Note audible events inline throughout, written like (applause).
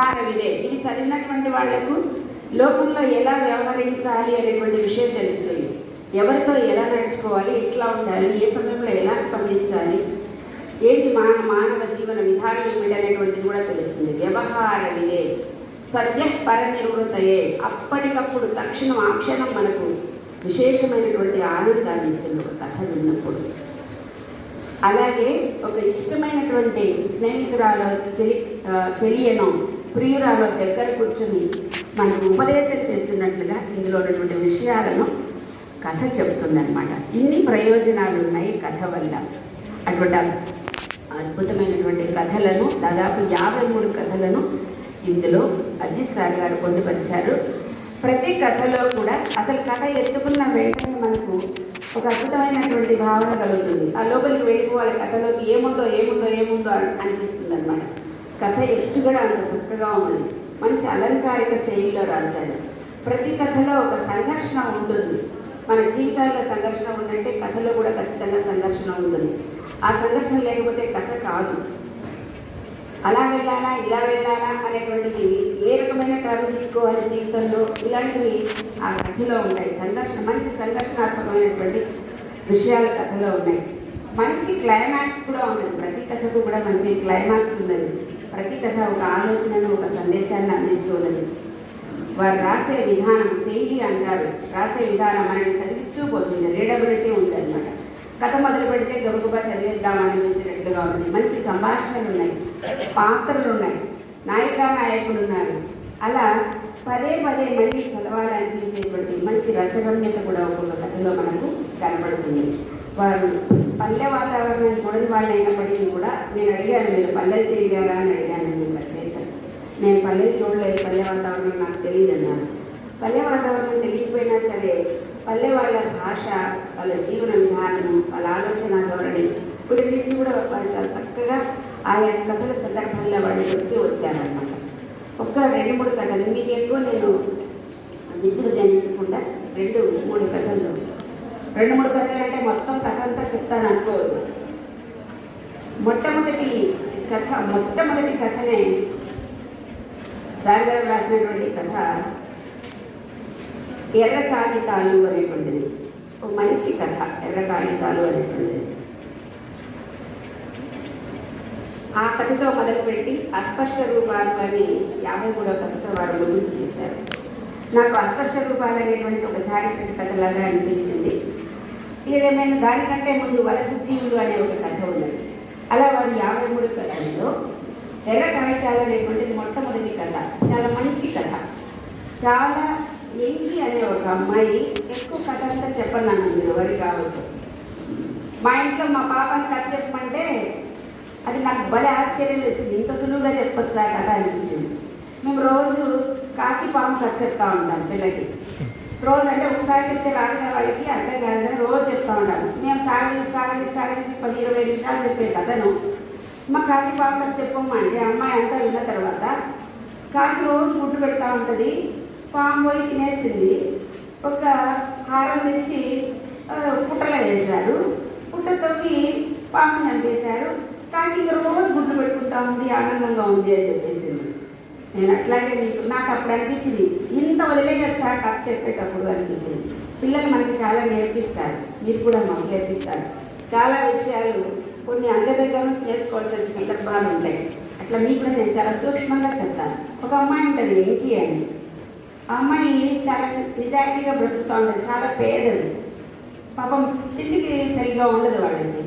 వ్యవహార విదే ఇది చదివినటువంటి వాళ్ళకు లోకంలో ఎలా వ్యవహరించాలి అనేటువంటి విషయం తెలుస్తుంది. ఎవరితో ఎలా నడుచుకోవాలి ఎట్లా ఉండాలి ఏ సమయంలో ఎలా స్పందించాలి ఏంటి మాన మానవ జీవన విధానం ఏమిటి అనేటువంటిది కూడా తెలుస్తుంది. వ్యవహార విదే సద్య పరనిర్వృతయే. అప్పటికప్పుడు తక్షణం ఆ క్షణం మనకు విశేషమైనటువంటి ఆనందాన్ని ఇస్తుంది. ఒక కథ విన్నప్పుడు. అలాగే ఒక ఇష్టమైనటువంటి స్నేహితురాలు చెలి ఆ, చెలియను. ప్రియురాలు దగ్గర కూర్చొని మనకు ఉపదేశం చేస్తున్నట్లుగా ఇందులో ఉన్నటువంటి విషయాలను కథ చెబుతుందనమాట ఇన్ని ప్రయోజనాలు ఉన్నాయి కథ వల్ల. అటువంటి అద్భుతమైనటువంటి కథలను దాదాపు యాభై మూడు కథలను ఇందులో అజిత్ సార్ గారు పొందుపరిచారు. ప్రతి కథలో కూడా అసలు కథ ఎత్తుకున్న వెంటనే మనకు ఒక అద్భుతమైనటువంటి భావన కలుగుతుంది. ఆ లోపలికి వెళ్ళిపోవాలి కథలోకి ఏముందో ఏముందో ఏముందో అనిపిస్తుంది అనమాట కథ ఎత్తుగడ అంత చక్కగా ఉన్నది. మంచి అలంకారిక శైలిలో రాశారు. ప్రతి కథలో ఒక సంఘర్షణ ఉంటుంది. మన జీవితాల్లో సంఘర్షణ ఉందంటే కథలో కూడా ఖచ్చితంగా సంఘర్షణ ఉంటుంది. ఆ సంఘర్షణ లేకపోతే కథ కాదు. అలా వెళ్ళాలా ఇలా వెళ్ళాలా అనేటువంటివి ఏ రకమైన టర్మ్ తీసుకోవాలి జీవితంలో? ఇలాంటివి ఆ కథలో ఉంటాయి సంఘర్షణ మంచి సంఘర్షణాత్మకమైనటువంటి విషయాలు కథలో ఉన్నాయి. మంచి క్లైమాక్స్ కూడా ఉన్నది. ప్రతి కథకు కూడా మంచి క్లైమాక్స్ ఉన్నది. ప్రతి కథ ఒక ఆలోచనను ఒక సందేశాన్ని అందిస్తున్నది వారు రాసే విధానం శైలి అంటారు. రాసే విధానం మనకి చదివిస్తూ పోతుంది. రీడబిలిటీ ఉంది అనమాట కథ మొదలు పెడితే గబగబా చదివేద్దామనిపించినట్లుగా ఉంది. మంచి సంభాషణలు ఉన్నాయి. పాత్రలు ఉన్నాయి. నాయికా నాయకులు ఉన్నారు. అలా పదే పదే మళ్ళీ చదవాలనిపించేటువంటి మంచి రసగమ్యత కూడా ఒక్కొక్క కథలో మనకు కనబడుతుంది. వారు పల్లె వాతావరణం చూడని వాళ్ళు అయినప్పటికీ కూడా నేను అడిగాను మీరు పల్లెలు తిరిగారా అని అడిగాను నేను రచయిత నేను పల్లెలు చూడలేదు పల్లె వాతావరణం నాకు తెలియదు అన్నాను పల్లె వాతావరణం తెలియకపోయినా సరే పల్లె వాళ్ళ భాష వాళ్ళ జీవన విధానం వాళ్ళ ఆలోచన ధోరణి ఇప్పుడు వీటిని కూడా వాళ్ళు చాలా చక్కగా ఆయా కథల సందర్భంలో వాళ్ళు చెప్తూ వచ్చారనమాట ఒక్క రెండు మూడు కథలు. మీకు ఎక్కువ నేను విసుగు జయించకుండా రెండు మూడు కథలు రెండు మూడు కథలు అంటే మొత్తం కథ అంతా చెప్తాను అనుకోవద్దు మొట్టమొదటి కథ మొట్టమొదటి కథనే సార్ గారు రాసినటువంటి కథ ఎర్ర కాగితాలు అనేటువంటిది. ఒక మంచి కథ ఎర్ర కాగితాలు అనేటువంటిది. ఆ కథతో మొదలుపెట్టి అస్పష్ట రూపాలు అని యాభై మూడో కథతో వారు ముందుకు చేశారు. నాకు అస్పష్ట రూపాలు అనేటువంటి ఒక చారిత్రక కథలాగా అనిపించింది. ఏదేమైనా దానికంటే ముందు వలస జీవులు అనే ఒక కథ ఉన్నది. అలా వారి యాభై మూడు కథల్లో ఎర్ర కాగితాలు అనేటువంటిది మొట్టమొదటి కథ. చాలా మంచి కథ. చాలా ఎంకి అనే ఒక అమ్మాయి ఎక్కువ కథ అంతా చెప్పండి అన్న మీరు ఎవరికి రావద్దు. మా ఇంట్లో మా పాపని కథ చెప్పమంటే అది నాకు భలే ఆశ్చర్యం వేసింది. ఇంత సులువుగా చెప్పొచ్చు ఆ కథ అనిపించింది. మేము రోజు కాకి పాము కథ చెప్తా ఉంటాం పిల్లకి. రోజు అంటే ఒకసారి చెప్తే రాదుగా వాళ్ళకి అర్థం కాదుగా రోజు చెప్తా ఉంటాను మేము సాగలి సాగలి సాగలి పది ఇరవై నిమిషాలు చెప్పే కథను మా కాకి పాము కథ అంటే అమ్మాయి అంతా విన్న తర్వాత కాకి రోజు గుడ్డు పెడతా ఉంటుంది. పాము పోయి తినేసింది. ఒక హారం తెచ్చి పుట్టలో వేశారు. పుట్ట తొక్కి పాము చంపేశారు. కాకి ఇంకా రోజు గుడ్లు పెట్టుకుంటా ఉంది ఆనందంగా ఉంది అని చెప్పేసి. నేను అట్లాగే మీకు నాకు అప్పుడు అనిపించింది ఇంత వదిలేయచ్చా కథ చెప్పేటప్పుడు అనిపించింది. పిల్లలు మనకి చాలా నేర్పిస్తారు మీరు కూడా మాకు నేర్పిస్తారు. చాలా విషయాలు కొన్ని అందరి దగ్గర నుంచి నేర్చుకోవాల్సిన సందర్భాలు ఉంటాయి. అట్లా మీకు కూడా నేను చాలా సూక్ష్మంగా చెప్తాను. ఒక అమ్మాయి ఉంటుంది వెంకీ అని. ఆ అమ్మాయి చాలా నిజాయితీగా బ్రతుకుతూ ఉంటుంది చాలా పేదది. పాపం తిండికి సరిగ్గా ఉండదు వాళ్ళకి.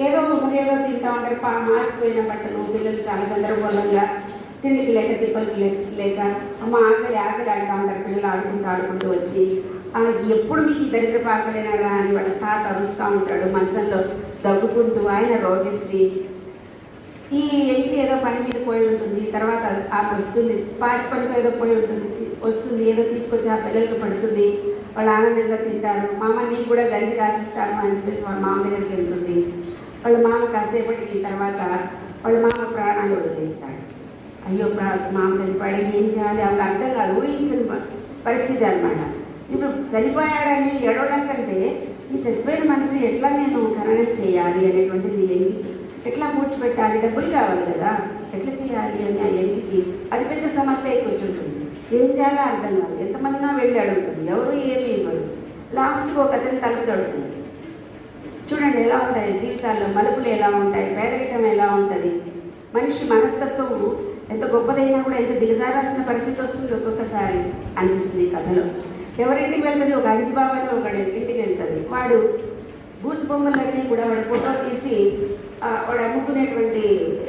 ఏదో ఒక ఏదో తింటూ ఉంటారు పా మాసిపోయిన బట్టలు పిల్లలు చాలా గందరగోళంగా తిండికి లేక తిప్పలకి లేక అమ్మ ఆకలి ఆకలి ఆడుతూ ఉంటారు పిల్లలు ఆడుకుంటూ ఆడుకుంటూ వచ్చి "ఆ, ఎప్పుడు మీకు దగ్గర దరిద్ర పాకలేనారా అని వాడు తాత అరుస్తూ ఉంటాడు మంచంలో దగ్గుకుంటూ ఆయన రోగిశ్రీ ఈ ఎంకి ఏదో పని మీద పోయి ఉంటుంది తర్వాత ఆమె వస్తుంది. పాచి పనిపై ఏదో పోయి ఉంటుంది వస్తుంది ఏదో తీసుకొచ్చి ఆ పిల్లలకు పడుతుంది. వాళ్ళు ఆనందంగా తింటారు. మామ నీకు కూడా గంజి రాసిస్తాను అని చెప్పేసి వాళ్ళ మామ దగ్గరికి వెళ్తుంది. వాళ్ళ మామ కాసేపటికి తర్వాత వాళ్ళ మామ ప్రాణాలు వదిలేస్తాడు. అయ్యో ప్రా మామ ఏం చేయాలి? ఆమెకు అర్థం కాదు. ఊహించని పరిస్థితి అన్నమాట. ఇప్పుడు చనిపోయాడని ఎడవడం కంటే ఈ చచ్చిపోయిన మనిషిని ఎట్లా నేను ఖననం చేయాలి అనేటువంటిది ఏంటి ఎట్లా పూడ్చిపెట్టాలి డబ్బులు కావాలి కదా. ఎట్లా చేయాలి అని ఆ ఎంగికి అది పెద్ద సమస్య అయి కూర్చుంటుంది. ఏం చేయాలో అర్థం కాదు. ఎంతమందినా వెళ్ళి అడుగుతుంది. ఎవరు ఏమీ ఇవ్వరు. లాస్ట్కి ఒక అతని తలుపు తడుతుంది చూడండి ఎలా ఉంటాయి జీవితాల్లో. మలుపులు ఎలా ఉంటాయి? పేదరికం ఎలా ఉంటుంది? మనిషి మనస్తత్వం ఎంత గొప్పదైనా కూడా ఎంత దిగజారాల్సిన పరిస్థితి వస్తుంది ఒక్కొక్కసారి అనిపిస్తుంది కథలో. ఎవరింటికి వెళ్తుంది? ఒక అంజిబాబు అని ఒకడు ఇంటికి వెళ్తుంది. వాడు బూత్ బొమ్మలన్నీ కూడా వాడు ఫోటో తీసి వాడు అమ్ముకునేటువంటి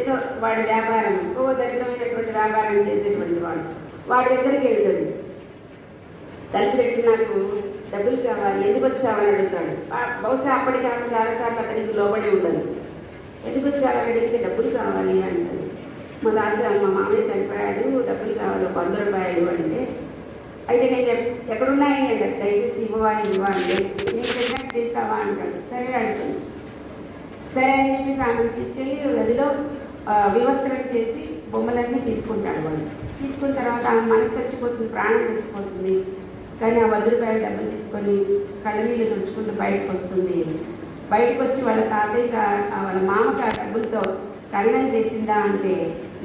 ఏదో వాడి వ్యాపారం ఓ దరిద్రమైనటువంటి వ్యాపారం చేసేటువంటి వాడు. వాడి దగ్గరికి వెళ్తుంది. తలుపు పెట్టి నాకు డబ్బులు కావాలి ఎందుకు వచ్చావని అడుగుతాడు. బహుశా అప్పటికి ఆమె చాలాసార్లు అతనికి లోబడి ఉండదు. ఎందుకు వచ్చావని అడిగితే డబ్బులు కావాలి అంటాడు మా దాచా మా మామయ్య చనిపోయాడు డబ్బులు కావాలి ఒక వంద రూపాయలు అంటే అయితే నేను ఎక్కడున్నాయి అంటే దయచేసి ఇవ్వవా ఇవ్వండి అంటే నేను చెప్పినట్టు తీస్తావా? అంటాడు. సరే అంటాడు. సరే అని చెప్పేసి ఆమెను తీసుకెళ్ళి గదిలో వివస్త్రం చేసి బొమ్మలన్నీ తీసుకుంటాడు వాళ్ళు తీసుకున్న తర్వాత ఆమె మనసు చచ్చిపోతుంది ప్రాణం చచ్చిపోతుంది. కానీ ఆ వద్ద రూపాయలు డబ్బులు తీసుకొని కళ్ళనీళ్ళు తుడుచుకుంటూ బయటకు వస్తుంది. బయటకు వచ్చి వాళ్ళ తాతయ్య వాళ్ళ మామకి ఆ డబ్బులతో కరణం చేసిందా అంటే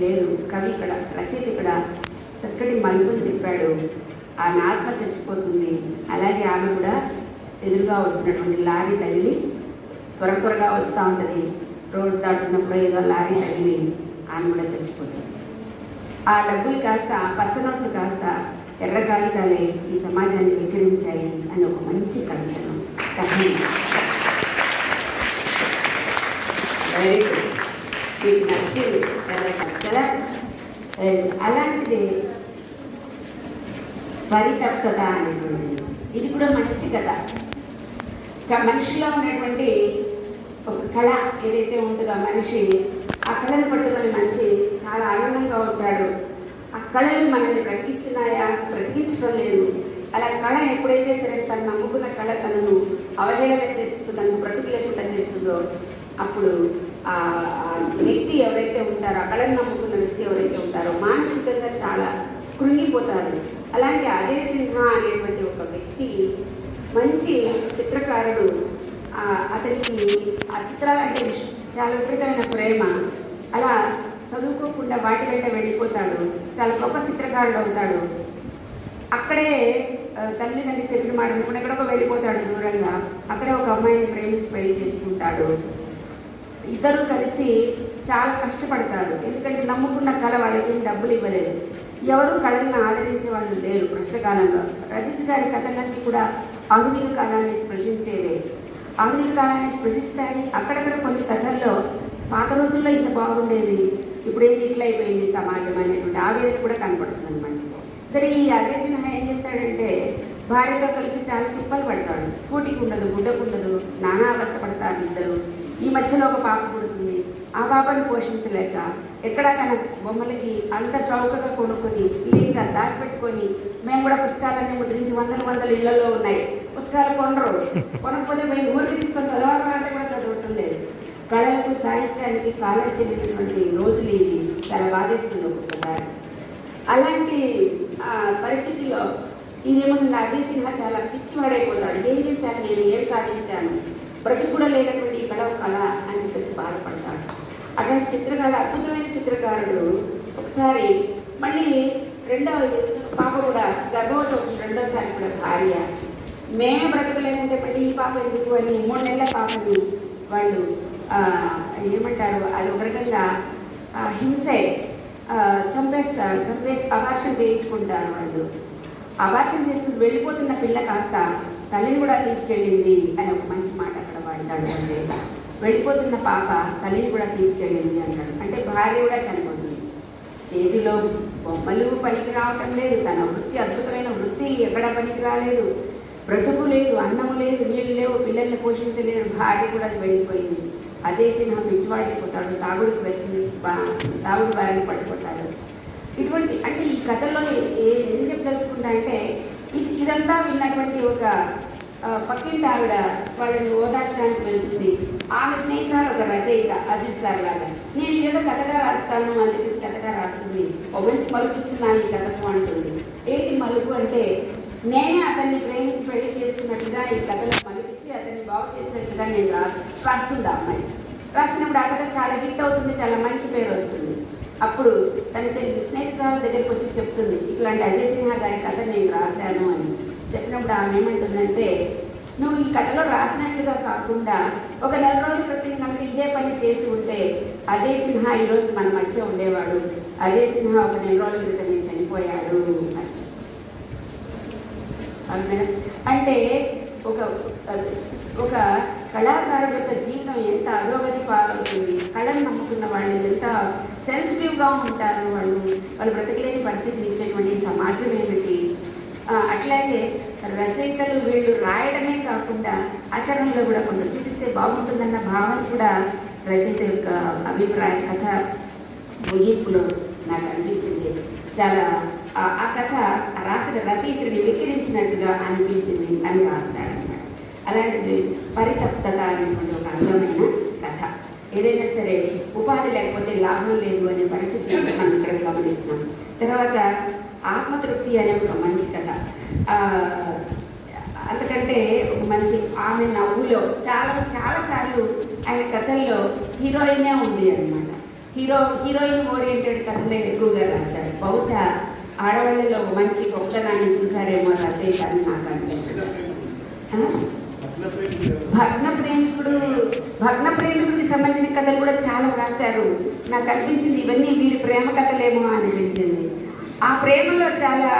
లేదు. కవి ఇక్కడ రచయిత ఇక్కడ చక్కటి మలుపులు తిప్పాడు. ఆమె ఆత్మ చచ్చిపోతుంది. అలాగే ఆమె కూడా ఎదురుగా వస్తున్నటువంటి లారీ తగిలి త్వర త్వరగా వస్తూ ఉంటుంది. రోడ్డు దాటుతున్నప్పుడు ఏదో లారీ తగిలి ఆమె కూడా చచ్చిపోతుంది. ఆ డబ్బులు కాస్త ఆ పచ్చ కాస్త ఎర్ర కాగితాలే ఈ సమాజాన్ని వికరించాయి అని ఒక మంచి కవితను కథనం. వెరీ గుడ్ మీకు నచ్చింది. అలాంటిది పరితప్తత అనేటువంటిది. ఇది కూడా మంచి కథ. మనిషిలో ఉన్నటువంటి ఒక కళ ఏదైతే ఉంటుందో మనిషి ఆ కళను పట్టుకొని మనిషి చాలా ఆనందంగా ఉంటాడు. ఆ కళలు మనల్ని బ్రతికిస్తున్నాయా? బ్రతికించడం లేదు. అలా కళ ఎప్పుడైతే సరే తను నమ్ముకున్న కళ తనను అవహేళన చేస్తూ తనకు బ్రతుకు లేకుండా చేస్తుందో అప్పుడు ఆ వ్యక్తి ఎవరైతే ఉంటారో అక్కడ నమ్ముకున్న వ్యక్తి ఎవరైతే ఉంటారో మానసికంగా చాలా కృంగిపోతారు. అలాంటి అజయ్ సిన్హా అనేటువంటి ఒక వ్యక్తి మంచి చిత్రకారుడు. అతనికి ఆ చిత్రాలంటే ఇష్- చాలా విపరీతమైన ప్రేమ. అలా చదువుకోకుండా వాటి వెంట వెళ్ళిపోతాడు. చాలా గొప్ప చిత్రకారుడు అవుతాడు. అక్కడే తల్లి తల్లిదండ్రి చెప్పిన మాట వినకుండా ఎక్కడికో వెళ్ళిపోతాడు దూరంగా. అక్కడే ఒక అమ్మాయిని ప్రేమించి పెళ్ళి చేసుకుంటాడు. ఇద్దరు కలిసి చాలా కష్టపడతారు. ఎందుకంటే నమ్ముకున్న కళ వాళ్ళకి డబ్బులు ఇవ్వలేదు. ఎవరు కళలను ఆదరించే వాళ్ళు లేరు ప్రశ్నకాలంలో. రజిత్ గారి కథలన్నీ కూడా ఆధునిక కాలాన్ని స్పృశించేవే. ఆధునిక కాలాన్ని స్పృశిస్తాయి. అక్కడక్కడ కొన్ని కథల్లో పాత రోజుల్లో ఇంత బాగుండేది. ఇప్పుడు ఏంటి ఇట్లా అయిపోయింది సమాజం అనేటువంటి ఆవేదన కూడా కనపడుతుంది అనమాట సరే ఈ అజయ్ సిన్హా ఏం చేస్తాడంటే భార్యతో కలిసి చాలా తిప్పలు పడతాడు. కూటికి ఉండదు గుడ్డకు ఉండదు నానా అవస్థ పడతారు ఇద్దరు. ఈ మధ్యలో ఒక పాప పుడుతుంది. ఆ పాపను పోషించలేక ఎక్కడ తన బొమ్మలకి అంత చౌకగా కొనుక్కొని ఇల్లుగా దాచిపెట్టుకొని మేము కూడా పుస్తకాలన్నీ ముద్రించి వందల వందల ఇళ్ళలో ఉన్నాయి. పుస్తకాలు కొనరు. (laughs) కొనకపోతే మేము ఊరికి తీసుకొని చదవడం అంటే కూడా చదవటం లేదు. కళలకు సాహిత్యానికి కాలం చెందినటువంటి రోజులు ఇది చాలా బాధిస్తుంది ఒక్కొక్కసారి. అలాంటి పరిస్థితుల్లో ఇదేమన్నా అజయ్ సినిమా చాలా పిచ్చివాడైపోతాడు ఏం చేశాను నేను? ఏం సాధించాను? బ్రతుకు కూడా లేనటువంటి ఈ కళ కళ అని చెప్పేసి బాధపడతాడు. అటువంటి చిత్రకారుడు అద్భుతమైన చిత్రకారుడు ఒకసారి మళ్ళీ రెండవ పాప కూడా గర్భవతి రెండోసారి కూడా భార్య. మేమే బ్రతకలేకుంటే మళ్ళీ ఈ పాప ఎందుకు అని మూడు నెలల పాపని వాళ్ళు ఏమంటారు? అది ఒక రకంగా హింసే చంపేస్తారు చంపేసి అపార్షన్ చేయించుకుంటారు వాళ్ళు. అభాషణ చేసుకుని వెళ్ళిపోతున్న పిల్ల కాస్త తల్లిని కూడా తీసుకెళ్ళింది అని ఒక మంచి మాట అక్కడ వాడతాడు రచయిత వెళ్ళిపోతున్న పాప తల్లిని కూడా తీసుకెళ్ళింది అంటాడు. అంటే భార్య కూడా చనిపోతుంది. చేతిలో బొమ్మలు పనికి రావటం లేదు. తన వృత్తి అద్భుతమైన వృత్తి ఎక్కడ పనికి రాలేదు. బ్రతుకు లేదు అన్నము లేదు నీళ్ళు లేవు పిల్లల్ని పోషించలేడు భార్య కూడా వెళ్ళిపోయింది. అదే సినిమా పిచ్చివాడిపోతాడు తాగుడికి వేసుకుని బా- తాగుడు బారిన పడిపోతాడు. ఇటువంటి అంటే ఈ కథలో ఏ- ఏం చెప్పదలుచుకుంటా అంటే ఇది ఇదంతా విన్నటువంటి ఒక పక్కింటి ఆవిడ వాళ్ళని ఓదార్చడానికి వెళ్తుంది. ఆమె స్నేహితురాలు ఒక రచయిత అజిత్ సార్ లాగా. నేను ఇదేదో కథగా రాస్తాను అని చెప్పేసి కథగా రాస్తుంది. ఒక మంచి మలుపిస్తున్నాను ఈ కథకు అంటుంది. ఏంటి మలుపు? అంటే నేనే అతన్ని ప్రేమించి పెళ్ళి చేసుకున్నట్టుగా ఈ కథలో మలిపించి అతన్ని బాగు చేసినట్టుగా నేను రా రాస్తుంది అమ్మాయి. రాసినప్పుడు ఆ కథ చాలా హిట్ అవుతుంది చాలా మంచి పేరు వస్తుంది. అప్పుడు తన చెల్లి స్నేహితురాల దగ్గరికి వచ్చి చెప్తుంది ఇట్లాంటి అజయ్ సిన్హా గారి కథ నేను రాశాను అని. చెప్పినప్పుడు ఆమె ఏమంటుందంటే నువ్వు ఈ కథలో రాసినట్లుగా కాకుండా ఒక నెల రోజుల క్రితం కనుక ఇదే పని చేసి ఉంటే అజయ్ సిన్హా ఈరోజు మన మధ్య ఉండేవాడు. అజయ్ సిన్హా ఒక నెల రోజుల క్రితమే చనిపోయాడు అంటే ఒక ఒక కళాకారుడు యొక్క జీవితం ఎంత అధోగతి పాలవుతుంది? కళను నమ్ముకున్న వాళ్ళు ఎంత సెన్సిటివ్గా ఉంటారు? వాళ్ళు వాళ్ళు బ్రతకలేని పరిస్థితిని ఇచ్చేటువంటి సమాజం ఏమిటి? అట్లాగే రచయితలు వీళ్ళు రాయడమే కాకుండా ఆచరణలో కూడా కొంత చూపిస్తే బాగుంటుందన్న భావన కూడా రచయిత యొక్క అభిప్రాయ కథ ముగింపులో నాకు అనిపించింది. చాలా ఆ- కథ రాసిన రచయితుడిని వెక్కిరించినట్టుగా అనిపించింది అని రాస్తాడు. అనమాట అలాంటిది పరితప్తత అనేటువంటి ఒక అందమైన కథ. ఏదైనా సరే ఉపాధి లేకపోతే లాభం లేదు అనే పరిస్థితి మనం ఇక్కడ గమనిస్తున్నాం. తర్వాత ఆత్మతృప్తి అనే ఒక మంచి కథ. అంతకంటే ఒక మంచి ఆమె నవ్వులో చాలా చాలాసార్లు ఆయన కథల్లో హీరోయినే ఉంది అన్నమాట. హీరో హీరోయిన్ ఓరియంటెడ్ కథలే ఎక్కువగా రాశారు. బహుశా ఆడవాళ్ళలో ఒక మంచి గొప్పతనాన్ని చూసారేమో రచయిత అని నాకు అనిపిస్తుంది. భగ్న ప్రేమికుడు భగ్న ప్రేమికుడికి సంబంధించిన కథలు కూడా చాలా రాశారు నాకు అనిపించింది ఇవన్నీ వీరి ప్రేమ కథలేమో అనిపించింది. ఆ ప్రేమలో చాలా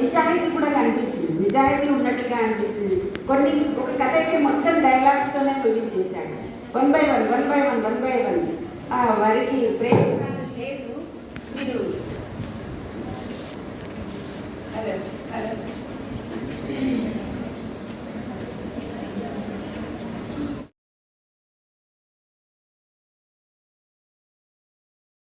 నిజాయితీ కూడా కనిపించింది. నిజాయితీ ఉన్నట్టుగా అనిపించింది. కొన్ని ఒక కథ అయితే మొత్తం డైలాగ్స్తోనే ముగించేశాడు. One by one one by one one by one వారికి ప్రేమ